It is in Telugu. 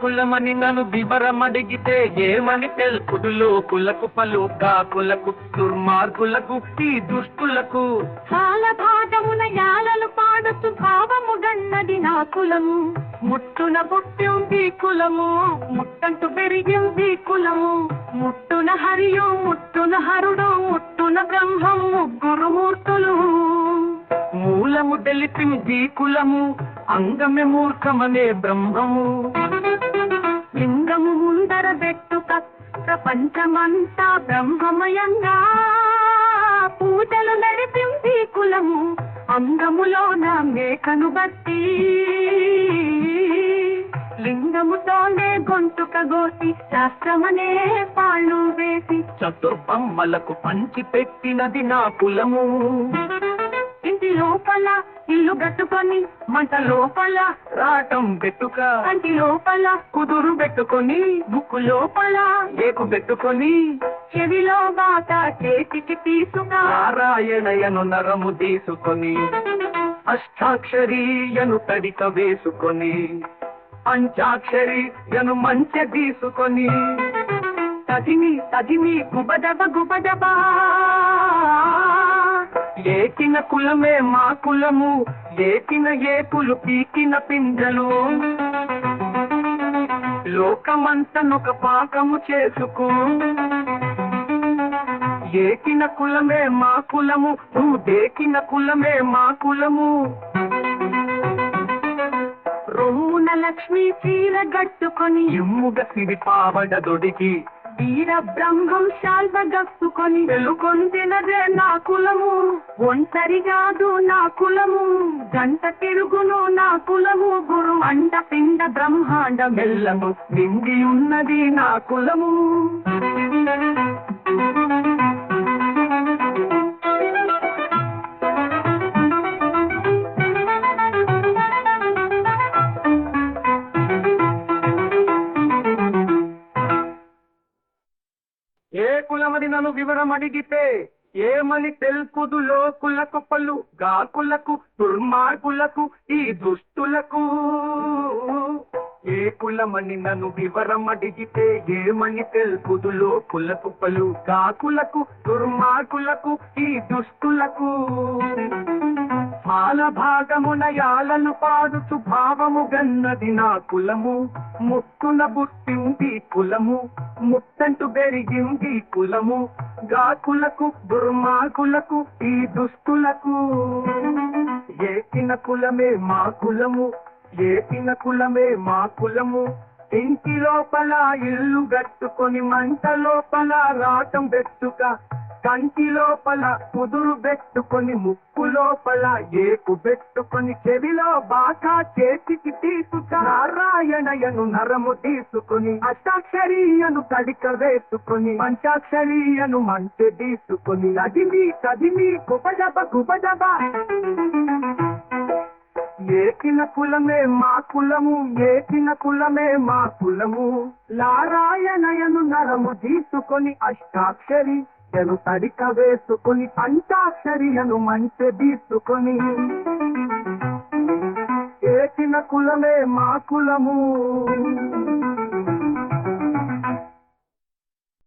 కులమని నన్ను వివరమడిగితే ఏమని తెలుపుదులో కులకు పలు కాకులకు దుర్మార్గులకు ఈ దుష్టులకు. కాల భాగమున యాలలు పాడుతూ భావము గన్నది నా కులము. ముట్టున పుట్టింది కులము ముట్టంటు పెరిగింది కులము. ముట్టున హరియు ముట్టున హరుడు ముట్టున బ్రహ్మం ముగ్గురు మూర్తులు మూలము తెలిపింది కులము అంగమే మూర్ఖమనే బ్రహ్మము. ప్రపంచమంతా బ్రహ్మమయంగా పూజలు నడిపింది కులము అంగములోన మేకను బట్టి. లింగముతోనే గొంతుక గోసి శాస్త్రమనే పాళ్ళు వేసి. చతుర్బొమ్మలకు పంచి పెట్టినది నా కులము. లోపల ఇల్లు కట్టుకొని మంట లోపల రాటం పెట్టుక కంటి లోపల కుదురు పెట్టుకొని ముక్కు లోపల ఏకు పెట్టుకొని చెవిలో బాట చేతికి తీసుగా నారాయణయను నరము తీసుకొని అష్టాక్షరీయను తడిక వేసుకొని పంచాక్షరి యను మంచె తీసుకొని తదిమి తదిమి గుబదబ గుబదబా ఏకిన కులమే మా కులము ఏకిన ఏకులు పీకిన పింజలు. లోకమంతనొక పాకము చేసుకో. ఏకిన కులమే మా కులము నువ్వు దేకిన కులమే మా కులము. రొమ్మున లక్ష్మి చీర గట్టుకొని ఎమ్ముగ సిరి పావడ దొడికి. వీర బ్రహ్మం శాల్వ గప్పుకొని నా కులము. ఒంటరిగాదు నా కులము. గంట తిరుగును నా కులము. గురు అండ పిండ బ్రహ్మాండ మెల్లము. నిండి ఉన్నది నా కులము. ఏ కులమది నన్ను వివరం అడిగితే ఏమని తెలుపుదు లోకులకు పలు గాకులకు దుర్మార్గులకు ఈ దుష్టులకు? ఏ కులమని నన్ను వివరం అడిగితే ఏమని తెలుపుదు లోకులకు పలు గాకులకు దుర్మార్గులకు ఈ దుష్టులకు? పాల యాలను పాడుచు భావము గన్నది నా కులము. ముక్కున బుట్టింది కులము. ముట్టంటు పెరిగింది కులము. గాకులకు దుర్మాకులకు ఈ దుస్తులకు. ఏకిన కులమే మా కులము. ఏకిన కులమే మా కులము. ఇంటి లోపల ఇల్లు గట్టుకొని మంట లోపల రాటం పెట్టుక కంటి లోపల కుదురు పెట్టుకొని ముక్కు లోపల ఏపు పెట్టుకొని చెవిలో బాగా చేతికి తీసుక నారాయణయను నరము తీసుకొని అష్టాక్షరీయను తడిక వేసుకొని పంచాక్షరీయను మంచి తీసుకొని అదిమి కదిమి గుబజబ గుబజబ ఏకిన కులమే మా కులము ఏకిన కులమే మా కులము. లారాయణయను నరము తీసుకొని అష్టాక్షరి ఎను తడిక వేసుకుని పంచాక్షరియను మంచె తీసుకొని చేసిన కులమే మా కులము.